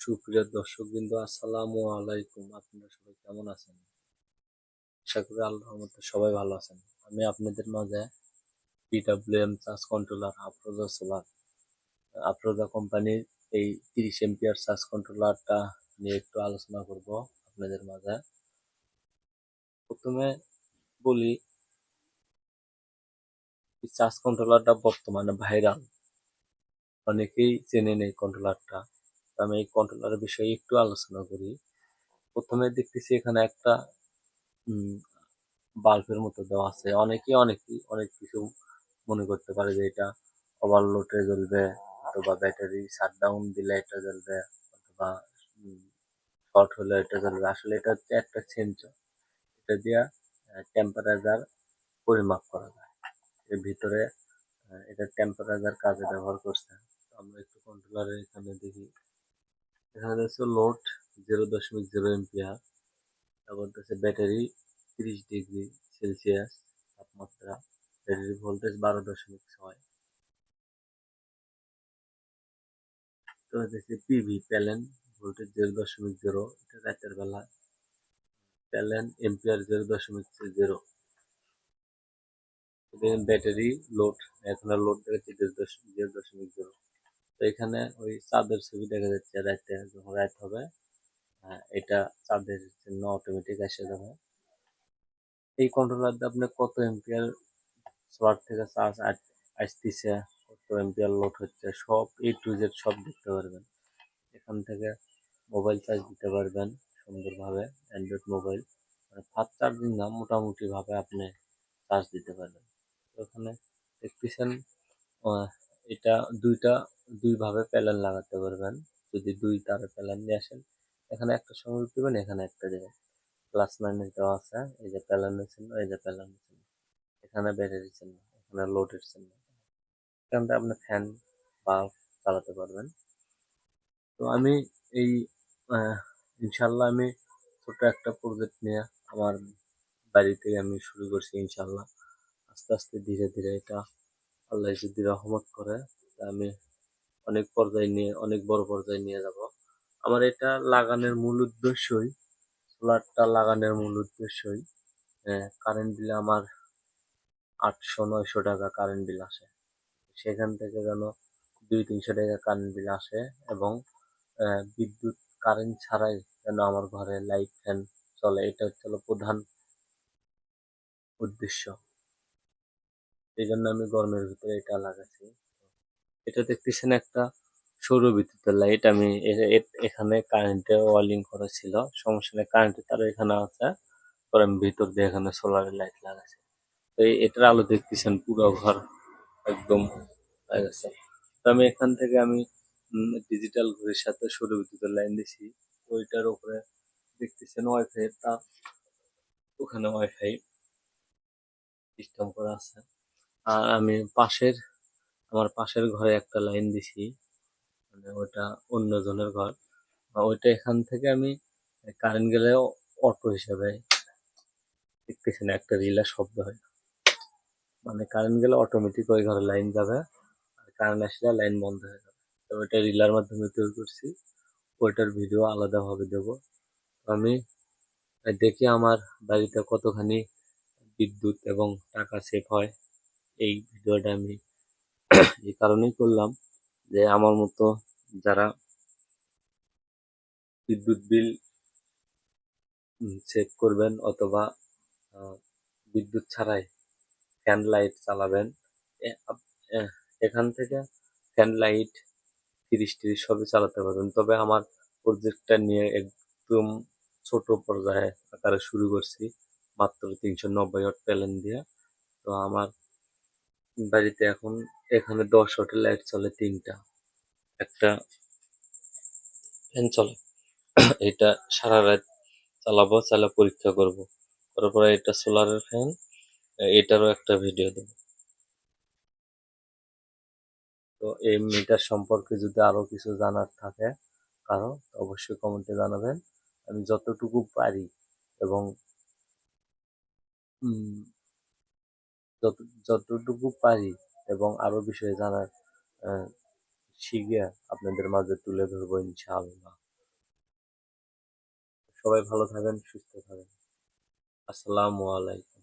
সুপ্রিয় দর্শক বিন্দু আসসালামু আলাইকুম। আপনারা সবাই কেমন আছেন? আশা করি আল্লাহর সবাই ভালো আছেন। আমি আপনাদের মাঝে PWM charge controller Afroza solar Afroza কোম্পানির এই তিরিশ এম্পিয়ার চার্জ কন্ট্রোলারটা নিয়ে একটু আলোচনা করব আপনাদের মাঝে। প্রথমে বলি চার্জ কন্ট্রোলারটা বর্তমানে ভাইরাল। অনেকেই চেনেন এই কন্ট্রোলারটা আমি এই কন্ট্রোলারের বিষয়ে একটু আলোচনা করি। প্রথমে দেখতেছি এখানে একটা বাল্বের মতো দেওয়া আছে। অনেকে অনেকেই, অনেক কিছু মনে করতে পারে যে এটা ওভারলোডে জ্বলবে অথবা ব্যাটারি শাটডাউন দিলে এটা জ্বলবে অথবা শর্ট হলে এটা জ্বলবে। আসলে এটা হচ্ছে একটা সেন্সর এটা দিয়ে টেম্পারেচার পরিমাপ করা যায়। এর ভিতরে এটা টেম্পারেচার কাজে ব্যবহার করছে। আমরা একটু কন্ট্রোলারে এখানে দেখি। এখানে দেখছে লোড জিরো দশমিক জিরো এম্পিয়ার তারপর দেখছে ব্যাটারি তিরিশ ডিগ্রি সেলসিয়াস তাপমাত্রা ব্যাটারি ভোল্টেজ বারো দশমিক ছয়। তো দেখছি পিভি প্যালেন ভোল্টেজ জিরো দশমিক জিরো এটা রাতের বেলা। প্যালেন এম্পিয়ার জিরো দশমিক জিরো ব্যাটারি লোড এখানে লোড দেখাচ্ছে জিরো দশমিক জিরো দশমিক জিরো তো এখানে ওই চাঁদের ছবি দেখা যাচ্ছে রাতে যখন রাত হবে আহ, এটা চাঁদের জন্য অটোমেটিক এসে যাবে এই কন্ট্রোলার দিয়ে আপনি কত এম্পিয়ার সোলার থেকে চার্জ আসতেছে কত এম্পিয়ার লোড হচ্ছে সব এ টু জেড সব দেখতে পারবেন। এখান থেকে মোবাইল চার্জ দিতে পারবেন সুন্দরভাবে অ্যান্ড্রয়েড মোবাইল ফাস্ট চার্জিং না মোটামুটিভাবে আপনি চার্জ দিতে পারবেন। তো এখানে দেখতেছেন এটা দুইটা দুইভাবে প্যানেল লাগাতে পারবেন। যদি দুই তার প্যানেল নিয়ে আসেন, এখানে একটা সংযোগ দেবেন, এখানে একটা দেবেন। প্লাস মাইনাস দেওয়া আছে, এই যে প্যানেলের চিহ্ন, এই যে প্যানেলের চিহ্ন। এখানে ব্যাটারি চিহ্ন, এখানে লোডের চিহ্ন। এখান থেকে আপনি ফ্যান বাল্ব চালাতে পারবেন। তো আমি এই ইনশাল্লাহ আমি ছোট একটা প্রজেক্ট নিয়ে আমার বাড়িতে আমি শুরু করছি ইনশাল্লাহ আস্তে আস্তে ধীরে ধীরে এটা আল্লাহ যদি রহমত করে আমি অনেক পর্যায়ে নিয়ে, অনেক বড় পর্যায়ে নিয়ে যাব। আমার এটা লাগানোর মূল উদ্দেশ্যই সোলারটা লাগানোর মূল উদ্দেশ্যই কারেন্ট বিলে আমার আটশো নয়শো টাকা কারেন্ট বিল আসে। সেখান থেকে যেন দুই তিনশো টাকা কারেন্ট বিল আসে এবং বিদ্যুৎ কারেন্ট ছাড়াই যেন আমার ঘরে লাইট ফ্যান চলে। এটা হচ্ছে প্রধান উদ্দেশ্য। এই জন্য আমি গরমের ভিতরে এটা লাগাচ্ছি। এটা দেখতেছেন একটা সৌর বিদ্যুতের লাইট আমি এখানে কারেন্টে ওয়ালিং করা ছিল। সমস্যা নেই কারেন্টের তার এখানে আছে। পরে আমি ভিতর দিয়ে এখানে সোলারের লাইট লাগাচ্ছি। তো এটার আলো দেখতেছেন পুরো ঘর একদম গেছে। তো আমি এখান থেকে আমি ডিজিটাল ঘড়ির সাথে সৌর বিদ্যুতের লাইন দিছি। ওইটার উপরে দেখতেছেন ওয়াইফাই তার ওখানে ওয়াইফাই সিস্টেম করা আছে। আর আমি পাশের আমার পাশের ঘরে একটা লাইন দিছি মানে ওটা অন্যজনের ঘর। ওইটা এখান থেকে আমি কারেন্ট গেলে অটো হিসাবে দেখতেছি না, একটা রিলা শব্দ হয়। মানে কারেন্ট গেলে অটোমেটিক ওই ঘরে লাইন যাবে, আর কারেন্ট আসলে লাইন বন্ধ হয়ে যাবে। তো ওইটা রিলার মাধ্যমে তৈরি করছি, ওইটার ভিডিও আলাদাভাবে দেবো। আমি দেখি আমার বাড়িতে কতখানি বিদ্যুৎ এবং টাকা সেভ হয়, এই ভিডিওটা আমি এই কারণেই করলাম যে আমার মতো যারা বিদ্যুৎ বিল সেভ করবেন অথবা বিদ্যুৎ ছাড়াই ফ্যান লাইট চালাবেন এখান থেকে ফ্যান লাইট তিরিশ তিরিশ সবই চালাতে পারবেন। তবে আমার প্রজেক্টটা নিয়ে একদম ছোট পর্যায়ে আকারে শুরু করছি, মাত্র তিনশো নব্বই ওয়াট প্যালেন দিয়ে। তো আমার বাড়িতে এখন এখানে দশ ওয়াটের লাইট চলে তিনটা। একটা ফ্যান চলে। এটা সারা রাত চালাবো চালা পরীক্ষা করব। করার পরে এটা সোলারের ফ্যান এটারও একটা ভিডিও দেবো। তো এই মিটার সম্পর্কে যদি আরও কিছু জানার থাকে কারও অবশ্যই কমেন্টে জানাবেন। আমি যতটুকু পারি এবং যত, যতটুকু পারি এবং আরও বিষয়ে জানার শিখে আপনাদের মাঝে তুলে ধরবো ইনশাআল্লাহ। সবাই ভালো থাকেন, সুস্থ থাকেন। আসসালামু আলাইকুম।